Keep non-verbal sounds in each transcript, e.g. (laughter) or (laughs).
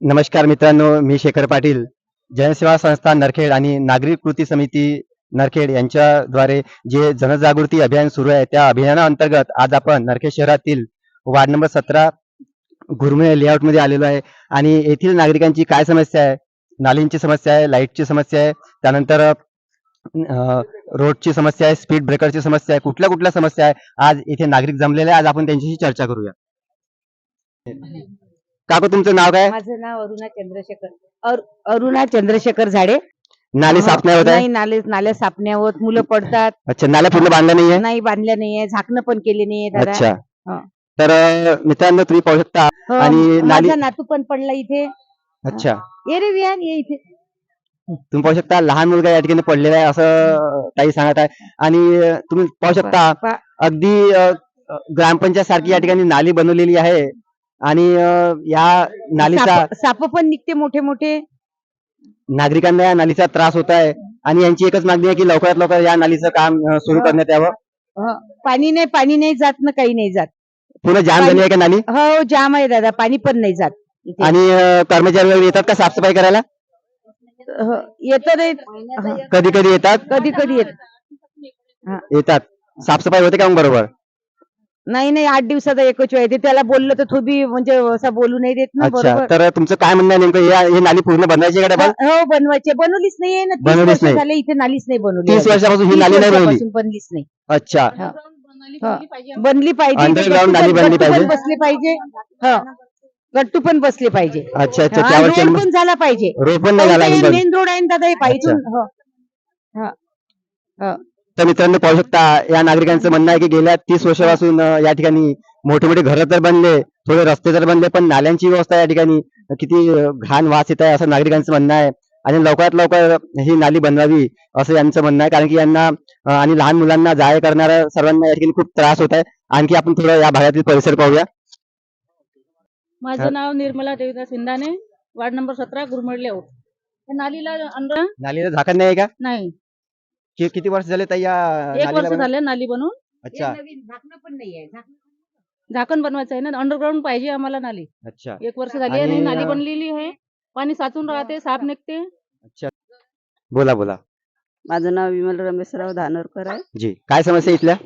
नमस्कार मित्रांनो मी शेखर पाटील. जनसेवा संस्था नरखेड आणि नागरिक कृती समिती नरखेड यांच्याद्वारे जे जनजागृती अभियान सुरू आहे त्या अभियानाअंतर्गत आज आपण नरखेड शहरातील वार्ड नंबर सतरा गुरुमे लेआउटमध्ये आलेलो आहे. आणि येथील नागरिकांची काय समस्या आहे? नालींची समस्या आहे लाईटची समस्या आहे त्यानंतर रोडची समस्या आहे स्पीड ब्रेकरची समस्या आहे कुठल्या कुठल्या समस्या आहे? आज इथे नागरिक जमलेले आहे आज आपण त्यांच्याशी चर्चा करूया. काकू तुमचं नाव काय? माझं नाव अरुणा चंद्रशेखर. अर- अरुणा चंद्रशेखर झाडे. नाली साफ नाही होत? आहे नाही नाले नाल्या सापण्या होत. मुलं पडतात. अच्छा नाल्या पूर्ण बांधल्या नाहीये? नाही बांधल्या नाहीये. झाकणं पण केले नाहीये दादा. अच्छा. हा. तर अं, मित्रांनो तुम्ही पाहू शकता. हो, आणि नाली- माझा नातू पण पडला इथे. अच्छा. ये रे विहान ये इथे. तुम्ही पाहू शकता लहान मुलगा या ठिकाणी पडलेला आहे असं काही सांगत आहे. आणि तुम्ही पाहू शकता पा- अगदी अं, ग्रामपंचायत सारखी या ठिकाणी नाली बनवलेली आहे. आणि या नालीचा साप पण निघते मोठे मोठे नागरिकांना या नालीचा त्रास होत आहे आणि यांची एकच मागणी आहे की लवकरात लवकर या नालीचं काम सुरू. करण्यात यावं. हं, पाणी नाही पाणी नाही जात ना काही नाही जात. पुन्हा जाम झाली आहे का नाली? हो जाम आहे दादा पाणी पण नाही जात इथे. आणि अं, कर्मचारी वगैरे येतात का साफसफाई करायला? हं, येतं नाही कधी कधी येतात? कधी कधी येत येतात. साफसफाई होते का मग बरोबर? नाही नाही आठ दिवसाचा एकच वेळ येते त्याला बोललं तर तो बी म्हणजे असं बोलू नाही देत ना अच्छा बरोबर. तर तुमचं काय म्हणणं आहे नेमकं? या- ही नाली पूर्ण बनवायची का डबल? हो बनवायचे बनवलीच नाहीये ना तीस बनवलीच वर्ष नाही. झाले इथे नालीच नाही बनवली. तीस. वर्षापासून ही तीस नाली नाही बनवली. वर्षापासून बनलीच नाही. अच्छा. बनली पाहिजे. Underground नाली बनली पण पाहिजे. बसले पाहिजे. हो. गट्टू पण बसले पाहिजे. अच्छा अच्छा त्यावर रोड पण झाला पाहिजे. रोड पण नाही झाला अजून. मेन रोड आहे ना दादा हे. पाहिजे. तर मित्रांनो पाहू शकता या नागरिकांचं म्हणणं आहे की गेल्या तीस वर्षापासून या ठिकाणी मोठे मोठे घरं तर बनले थोडे रस्ते तर बनले पण नाल्यांची व्यवस्था या ठिकाणी किती घाण वास येत आहे असं नागरिकांचं म्हणणं आहे. आणि लवकरात लवकर ही नाली बनवावी असं यांचं म्हणणं आहे. कारण की यांना आणि लहान मुलांना जाय करणाऱ्या सर्वांना या ठिकाणी खूप त्रास होत आहे. आणखी आपण थोडं या भागातील परिसर पाहूया. माझं नाव निर्मला देविदास सिंधाने वार्ड नंबर सतरा गुरमड लेआउट या नालीला नालीला झाकण नाही का? नाही. कि- किती वर्ष झाले ताई या एक नालीला वर्ष बनवून? झाले नाली बनवून. अच्छा. झाकणं पण नाहीये झाकणं झाकण बनवायचं आहे ना? अंडरग्राऊंड पाहिजे आम्हाला नाली. अच्छा. एक वर्ष झाली आहे आणि, आणि नाली बनलेली आहे. पाणी साचून राहते साप निघते. अच्छा. बोला बोला. माझं नाव विमल रमेशराव धानोरकर आहे. जी. काय समस्या इथल्या?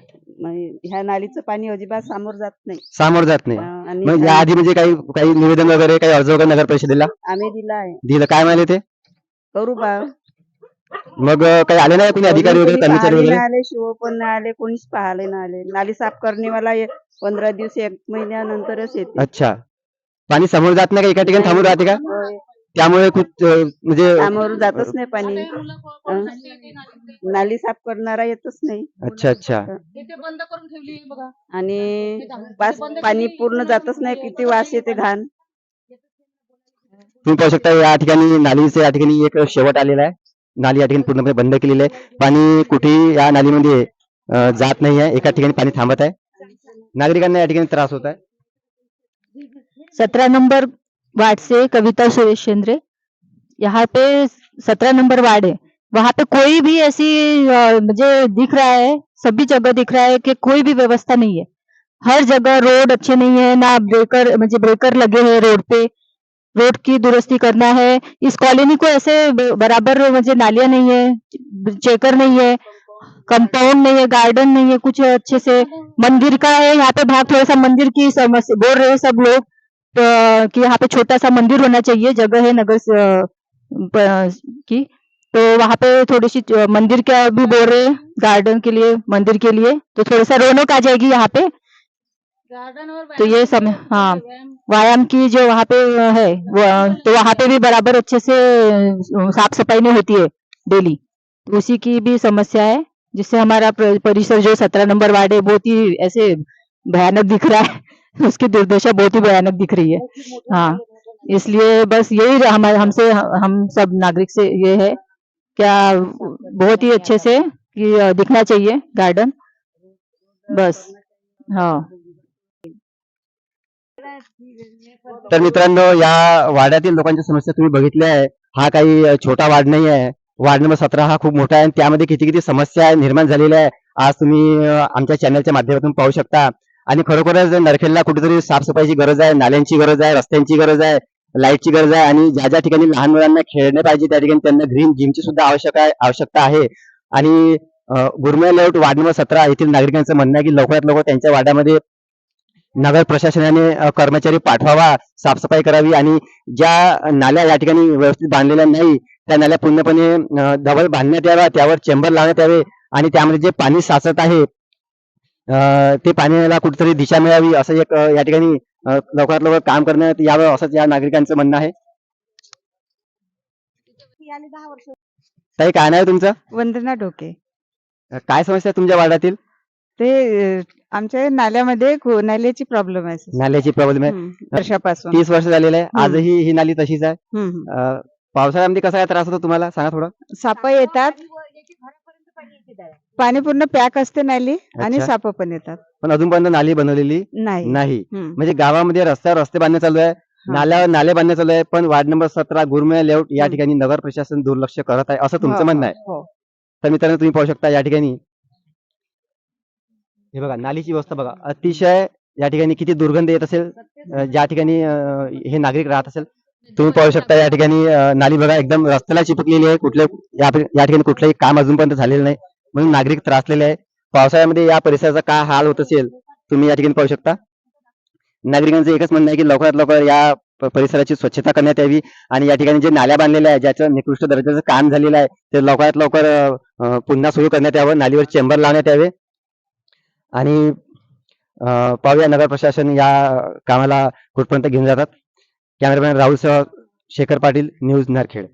ह्या नालीचं पाणी अजिबात सामोर जात नाही. सामोर जात नाही. अं, आणि मग या आधी म्हणजे काही काही निवेदन वगैरे काही अर्ज वगैरे नगर परिषदेला आम्ही दिला आहे. दिलं. काय म्हणाले ते? करू बा मग अं, काही आले नाही कोणी अधिकारी कोणी वगैरे कर्मचारी पाहायला वगैरे? नाही आले शिव पण नाही आले कोणीच पाहायला नाही आले. नाली साफ करणेवाला ये- पंधरा दिवस एक महिन्यानंतरच येते. अच्छा. पाणी समोर जात नाही का? एका ठिकाणी थांबून राहते का? होय. त्यामुळे खूप अं, म्हणजे सामोर जातच नाही पाणी. अं? नाली साफ करणारा येतच नाही. अच्छा अच्छा. इथे बंद करून ठेवली आहे बघा. आणि पाणी पूर्ण जातच नाही किती वास येते घाण. तुम्ही पाहू शकता या ठिकाणी नालीचे या ठिकाणी एक शेवट आलेला आहे. नाली या ठिकाणी पूर्णपणे बंद केलेली आहे. पाणी कुठेही या नालीमध्ये अं, जात नाही आहे. एका ठिकाणी पाणी थांबत आहे. नागरिकांना त्रास होत आहे. सत्रह नंबर वार्ड से कविता सुरेश चंद्रे. यहाँ पे सत्रह नंबर वार्ड है. वहाँ पे कोई भी ऐसी मुझे दिख रहा है सभी जगह दिख रहा है कि कोई भी व्यवस्था नहीं है. हर जगह रोड अच्छे नहीं है ना ब्रेकर मुझे ब्रेकर लगे हैं रोड पे. रोड की दुरुस्ती करना है। इस कॉलोनी को ऐसे बराबर मुझे नालियाँ नहीं है चेकर नहीं है कंपाउंड नहीं है गार्डन नहीं है कुछ अच्छे से मंदिर का है। यहाँ पे भाग थोड़ा सा मंदिर की समस्या बोल रहे हैं सब लोग अ, कि यहाँ पे छोटा सा मंदिर होना चाहिए जगह है नगर की। तो वहाँ पे थोड़ी सी मंदिर का भी बोल रहे हैं गार्डन के लिए मंदिर के लिए। तो थोड़ा सा रौनक आ जाएगी यहाँ पे। तो ये समय हाँ। व्यायाम व्यायाम की जो वहाँ पे है वो तो वहाँ पे भी बराबर अच्छे से साफ़ सफ़ाई नहीं होती है डेली। तो उसी की भी समस्या है जिससे हमारा परिसर जो सत्रह नंबर वार्ड है बहुत ही ऐसे भयानक दिख रहा है। (laughs) उसकी दुर्दशा बहुत ही भयानक दिख रही है। हाँ इसलिए बस यही हमारे हमसे हम सब नागरिक से ये है क्या बहुत ही अच्छे से कि दिखना चाहिए गार्डन। बस हाँ। तर मित्रांनो या वाड्यातील लोकांच्या समस्या तुम्ही बघितल्या आहे. हा काही छोटा वार्ड नाही आहे. वार्ड नंबर सतरा हा खूप मोठा आहे आणि त्यामध्ये किती किती समस्या निर्माण झालेल्या आहे. आज तुम्ही आमच्या चॅनलच्या माध्यमातून पाहू शकता. आणि खरोखरच नरखेडला कुठेतरी साफसफाईची गरज आहे नाल्यांची गरज आहे रस्त्यांची गरज आहे लाईटची गरज आहे आणि ज्या ज्या ठिकाणी लहान मुलांना खेळणे पाहिजे त्या ठिकाणी त्यांना ग्रीन जिमची सुद्धा आवश्यक आहे आवश्यकता आहे. आणि गुरमे लेआउट वार्ड नंबर सतरा येथील नागरिकांचं म्हणणं आहे की लवकरात लवकर त्यांच्या वाड्यामध्ये नगर प्रशासनाने कर्मचारी पाठवावा साफसफाई करावी आणि ज्या नाल्या या ठिकाणी व्यवस्थित बांधलेल्या नाही त्या नाल्या पूर्णपणे डबल बांधण्यात याव्या त्यावर चेंबर लावण्यात यावे आणि त्यामध्ये जे पाणी साचत आहे ते पाण्याला कुठेतरी दिशा मिळावी असं एक या ठिकाणी लवकरात लवकर काम करण्यात यावं असंच या नागरिकांचं म्हणणं आहे. ताई काय नाव तुमचं? वंदना ढोके. काय समस्या तुमच्या वार्डातील? ते आमच्या नाल्यामध्ये खो- नाल्याची प्रॉब्लेम आहे. नाल्याची प्रॉब्लेम आहे हम्म, वर्षापासून तीस वर्ष झालेलं आहे. आजही ही नाली तशीच आहे हम्म, हम्म. अं, पावसाळ्यामध्ये कसा काय त्रास होतो तुम्हाला सांगा थोडं साप येतात पाणी पूर्ण पॅक असते नाली आणि अच्छा. साप पण येतात पण अजूनपर्यंत नाली बनवलेली नाही नाही हम्म. म्हणजे गावामध्ये रस्त्यावर रस्ते बांधणे चालू आहे नाल्यावर नाले बांधणे चालू आहे पण वार्ड नंबर सतरा गुरमे लेआउट या हम्म. ठिकाणी नगर प्रशासन दुर्लक्ष करत आहे असं तुमचं हो, म्हणणं आहे हो. तर मित्रांनो तुम्ही पाहू शकता या ठिकाणी हे बघा नालीची व्यवस्था बघा. अतिशय या ठिकाणी किती दुर्गंध येत असेल ज्या ठिकाणी हे नागरिक राहत असेल तुम्ही पाहू शकता या ठिकाणी नाली बघा एकदम रस्त्याला चिपकलेली आहे. कुठल्या या ठिकाणी कुठलंही काम अजूनपर्यंत झालेलं नाही. म्हणून नागरिक त्रासलेले आहे पावसाळ्यामध्ये या परिसराचा काय हाल होत असेल तुम्ही या ठिकाणी पाहू शकता. नागरिकांचं एकच म्हणणं आहे की लवकरात लवकर या परिसराची स्वच्छता करण्यात यावी आणि या ठिकाणी जे नाल्या बांधलेल्या आहे ज्याचं निकृष्ट दर्जाचं काम झालेलं आहे ते लवकरात लवकर पुन्हा सुरू करण्यात यावं. नालीवर चेंबर लावण्यात यावे. आणि अं, पाहूया नगर प्रशासन या कामाला कुठपर्यंत घेऊन जातात. कॅमेरामॅन राहुल सह शेखर पाटील न्यूज नारखेड.